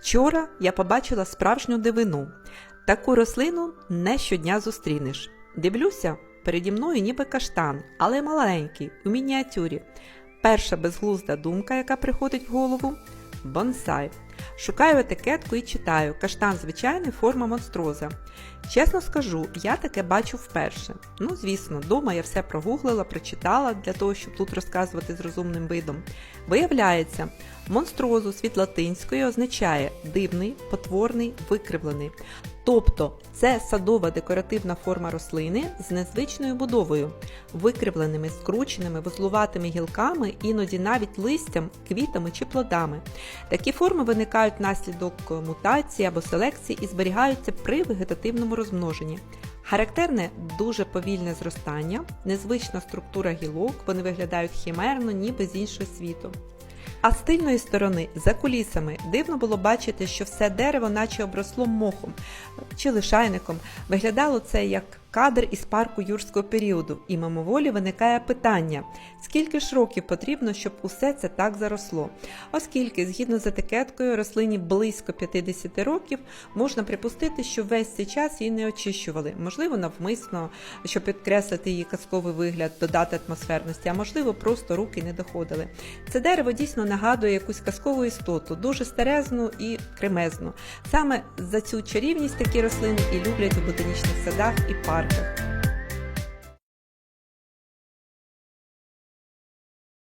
Вчора я побачила справжню дивину. Таку рослину не щодня зустрінеш. Дивлюся, переді мною ніби каштан, але маленький, у мініатюрі. Перша безглузда думка, яка приходить в голову бонсай. Шукаю етикетку і читаю каштан звичайний, форма монстроза. Чесно скажу, я таке бачу вперше. Ну, звісно, дома я все прогуглила, прочитала для того, щоб тут розказувати з розумним видом. Виявляється, монстрозус від латинської означає дивний, потворний, викривлений. Тобто це садова декоративна форма рослини з незвичною будовою, викривленими, скрученими, вузлуватими гілками, іноді навіть листям, квітами чи плодами. Такі форми виникають внаслідок мутації або селекції і зберігаються при вегетативному розмноженні. Характерне дуже повільне зростання, незвична структура гілок, вони виглядають хімерно, ніби з іншого світу. А з тильної сторони, за кулісами, дивно було бачити, що все дерево наче обросло мохом чи лишайником. Виглядало це як кадр із парку юрського періоду, і мимоволі виникає питання, скільки ж років потрібно, щоб усе це так заросло. Оскільки, згідно з етикеткою, рослині близько 50 років, можна припустити, що весь цей час її не очищували, можливо, навмисно, щоб підкреслити її казковий вигляд, додати атмосферності, а можливо, просто руки не доходили. Це дерево дійсно нагадує якусь казкову істоту, дуже старезну і кремезну. Саме за цю чарівність такі рослини і люблять у ботанічних садах і парках. Podker.